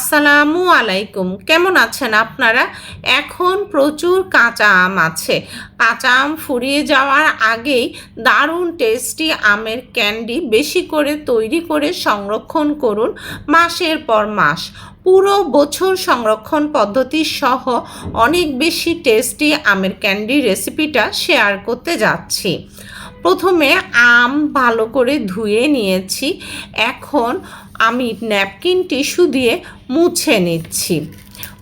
আসসালামু আলাইকুম। কেমন আছেন আপনারা? এখন প্রচুর কাঁচা আম আছে। কাঁচা আম ফুরিয়ে যাওয়ার আগেই দারুণ টেস্টি আমের ক্যান্ডি বেশি করে তৈরি করে সংরক্ষণ করুন মাসের পর মাস। পুরো বছর সংরক্ষণ পদ্ধতি সহ অনেক বেশি টেস্টি আমের ক্যান্ডি রেসিপিটা শেয়ার করতে যাচ্ছি। প্রথমে আম ভালো করে ধুয়ে নিয়েছি। এখন আমি ন্যাপকিন টিস্যু দিয়ে মুছে নিচ্ছি।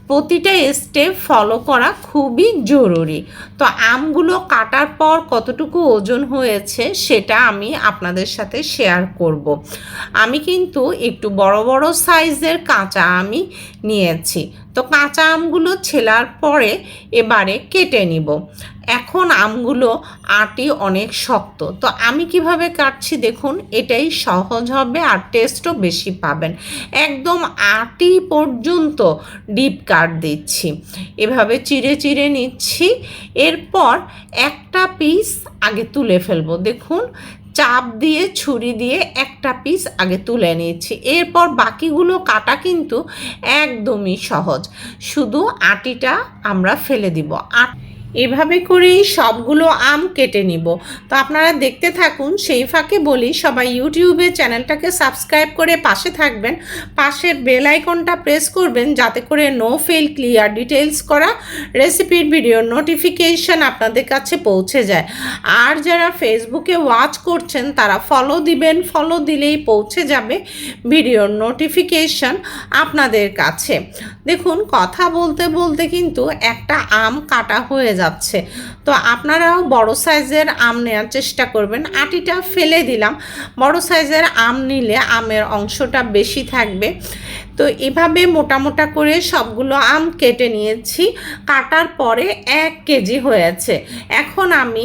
প্রতিটা স্টেপ ফলো করা খুবই জরুরি। তো আমগুলো কাটার পর কতটুকু ওজন হয়েছে সেটা আমি আপনাদের সাথে শেয়ার করব। আমি কিন্তু একটু বড় বড় সাইজের কাঁচা আমি নিয়েছি। তো কাঁচা আমগুলো ছেলার পরে এবারে কেটে নিব। এখন আমগুলো আটি অনেক শক্ত। তো আমি কীভাবে কাটছি দেখুন, এটাই সহজ হবে আর টেস্টও বেশি পাবেন। একদম আটি পর্যন্ত ডিপ কাট দিচ্ছি। এভাবে চিড়ে চিড়ে নিচ্ছি। এরপর একটা পিস আগে তুলে ফেলব। দেখুন, চাপ দিয়ে, ছুরি দিয়ে একটা পিস আগে তুলে নিচ্ছি। এরপর বাকিগুলো কাটা কিন্তু একদমই সহজ। শুধু আটিটা আমরা ফেলে দিব। আট এভাবে করেই সবগুলো আম কেটে নিব। তো আপনারা দেখতে থাকুন, সেই ফাঁকে বলি, সবাই ইউটিউবে চ্যানেলটাকে সাবস্ক্রাইব করে পাশে থাকবেন। পাশের বেল আইকনটা প্রেস করবেন, যাতে করে নো ফেল ক্লিয়ার ডিটেলস করা রেসিপির ভিডিও নোটিফিকেশন আপনাদের কাছে পৌঁছে যায়। আর যারা ফেসবুকে ওয়াচ করছেন, তারা ফলো দিবেন ফলো দিলেই পৌঁছে যাবে ভিডিওর নোটিফিকেশন আপনাদের কাছে। দেখুন, কথা বলতে বলতে কিন্তু একটা আম কাটা হয়ে যাচ্ছে। তো আপনারাও বড় সাইজের আম নেওয়ার চেষ্টা করবেন। আটিটা ফেলে দিলাম। বড় সাইজের আম নিলে আমের অংশটা বেশি থাকবে। তো এভাবে মোটা মোটা করে সবগুলো আম কেটে নিয়েছি। কাটার পরে এক কেজি হয়েছে। এখন আমি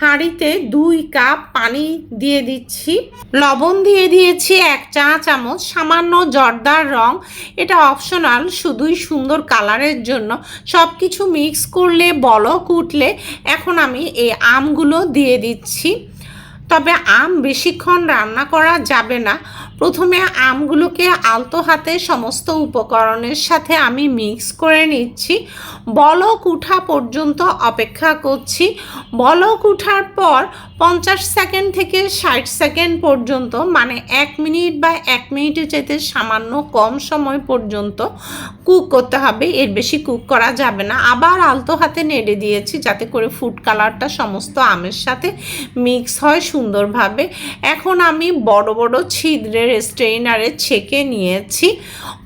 হাঁড়িতে দুই কাপ পানি দিয়ে দিচ্ছি। লবণ দিয়ে দিয়েছি এক চা চামচ, সামান্য জর্দার রং। এটা অপশনাল, শুধুই সুন্দর কালারের জন্য। সব কিছু মিক্স করলে, বলক উঠলে, এখন আমি এই আমগুলো দিয়ে দিচ্ছি। তবে আম বেশিক্ষণ রান্না করা যাবে না। প্রথমে আমগুলোকে আলতো হাতে সমস্ত উপকরণের সাথে আমি মিক্স করে নিচ্ছি। বলক উঠা পর্যন্ত অপেক্ষা করছি। বলক উঠার পর পঞ্চাশ সেকেন্ড থেকে ষাট সেকেন্ড পর্যন্ত মানে এক মিনিট বা এক মিনিটের যেতে সামান্য কম সময় পর্যন্ত কুক করতে হবে। এর বেশি কুক করা যাবে না। আবার আলতো হাতে নেড়ে দিয়েছি যাতে করে ফুড কালারটা সমস্ত আমের সাথে মিক্স হয় সুন্দরভাবে। এখন আমি বড় বড় ছিদ্রের স্ট্রেইনারে ছেঁকে নিয়েছি।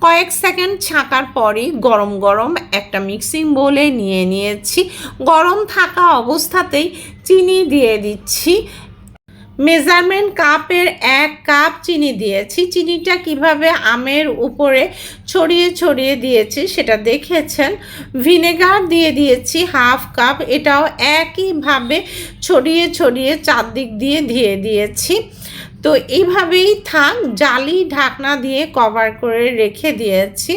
কয়েক সেকেন্ড ছাঁকার পরই গরম গরম একটা মিক্সিং বোলে নিয়ে নিয়েছি। গরম থাকা অবস্থাতেই চিনি দিয়ে দিচ্ছি। মেজারমেন্ট কাপের এক কাপ চিনি দিয়েছি। চিনিটা কীভাবে আমের উপরে ছড়িয়ে ছড়িয়ে দিয়েছি সেটা দেখেছেন। ভিনেগার দিয়ে দিয়েছি হাফ কাপ এটাও একইভাবে ছড়িয়ে ছড়িয়ে চারদিক দিয়ে দিয়ে দিয়েছি। তো এইভাবেই থাক, জালি ঢাকনা দিয়ে কভার করে রেখে দিয়েছি।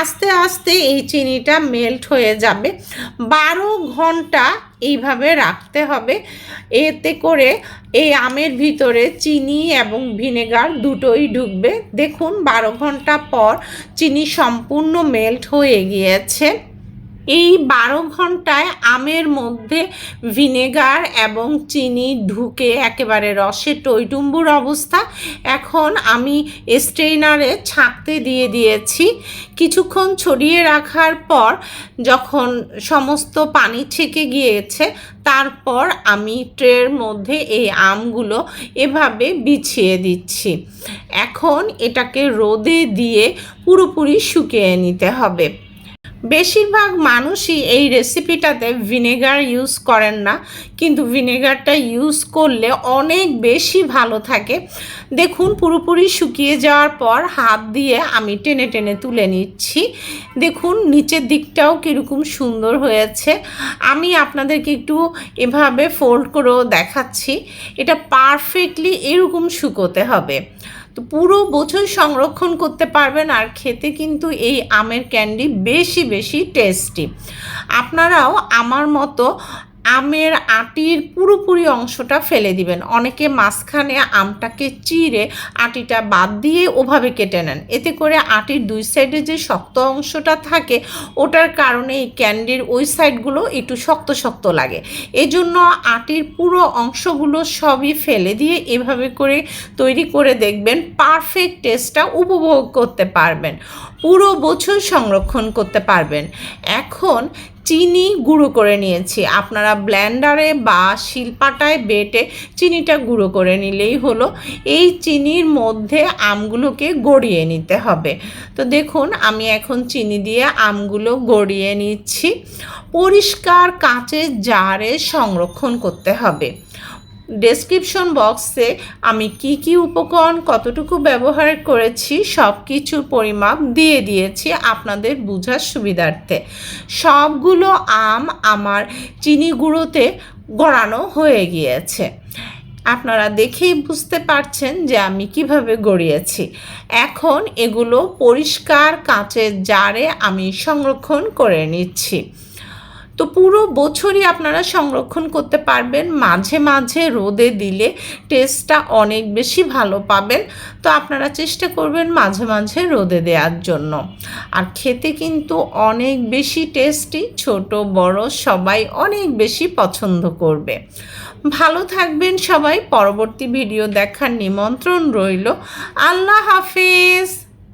আস্তে আস্তে এই চিনিটা মেল্ট হয়ে যাবে। বারো ঘণ্টা এইভাবে রাখতে হবে। এতে করে এই আমের ভিতরে চিনি এবং ভিনেগার দুটোই ঢুকবে। দেখুন, বারো ঘণ্টা পর চিনি সম্পূর্ণ মেল্ট হয়ে গিয়েছে। এই বারো ঘন্টায় আমের মধ্যে ভিনেগার এবং চিনি ঢুকে একেবারে রসে টইটুম্বুর অবস্থা। এখন আমি স্ট্রেনারে ছাঁকতে দিয়ে দিয়েছি। কিছুক্ষণ ছড়িয়ে রাখার পর যখন সমস্ত পানি ছেঁকে গিয়েছে, তারপর আমি ট্রের মধ্যে এই আমগুলো এভাবে বিছিয়ে দিচ্ছি। এখন এটাকে রোদে দিয়ে পুরোপুরি শুকিয়ে নিতে হবে। বেশিরভাগ মানুষই এই রেসিপিটাতে ভিনেগার ইউজ করেন না, কিন্তু ভিনেগারটা ইউজ করলে অনেক বেশি ভালো থাকে। দেখুন, পুরোপুরি শুকিয়ে যাওয়ার পর হাত দিয়ে আমি টেনে টেনে তুলে নিচ্ছি। দেখুন, নিচের দিকটাও কীরকম সুন্দর হয়েছে। আমি আপনাদেরকে একটু এভাবে ফোল্ড করেও দেখাচ্ছি। এটা পারফেক্টলি এরকম শুকোতে হবে। তো পুরো বছর সংরক্ষণ করতে পারবেন আর খেতে কিন্তু এই আমের ক্যান্ডি বেশি বেশি টেস্টি আপনারাও আমার মতো আমের আটির পুরোপুরি অংশটা ফেলে দিবেন। অনেকে মাঝখানে আমটাকে চিড়ে আটিটা বাদ দিয়ে ওভাবে কেটে নেন। এতে করে আটির দুই সাইডে যে শক্ত অংশটা থাকে, ওটার কারণে এই ক্যান্ডির ওই সাইডগুলো একটু শক্ত শক্ত লাগে। এজন্য আটির পুরো অংশগুলো সবই ফেলে দিয়ে এভাবে করে তৈরি করে দেখবেন পারফেক্ট টেস্টটা উপভোগ করতে পারবেন। পুরো বছর সংরক্ষণ করতে পারবেন। এখন চিনি গুঁড়ো করে নিয়েছি। আপনারা ব্ল্যান্ডারে বা শিলপাটায় বেটে চিনিটা গুঁড়ো করে নিলেই হলো। এই চিনির মধ্যে আমগুলোকে গড়িয়ে নিতে হবে। তো দেখুন, আমি এখন চিনি দিয়ে আমগুলো গড়িয়ে নিচ্ছি। পরিষ্কার কাঁচের জারে সংরক্ষণ করতে হবে। ডেসক্রিপশন বক্সে আমি কি কি উপকরণ, কতটুকু ব্যবহার করেছি সব কিছুর পরিমাপ দিয়ে দিয়েছি আপনাদের বোঝার সুবিধার্থে। সবগুলো আম আমার চিনি গুঁড়োতে গড়ানো হয়ে গিয়েছে। আপনারা দেখেই বুঝতে পারছেন যে আমি কীভাবে গড়িয়েছি। এখন এগুলো পরিষ্কার কাঁচের জারে আমি সংরক্ষণ করে নিচ্ছি। তো পুরো বছরই আপনারা সংরক্ষণ করতে পারবেন। মাঝে মাঝে রোদে দিলে টেস্টটা অনেক বেশি ভালো পাবেন। তো আপনারা চেষ্টা করবেন মাঝে মাঝে রোদে দেওয়ার জন্য। আর খেতে কিন্তু অনেক বেশি টেস্টি ছোট, বড়, সবাই অনেক বেশি পছন্দ করবে। ভালো থাকবেন সবাই। পরবর্তী ভিডিও দেখার নিমন্ত্রণ রইল। আল্লাহ হাফেজ!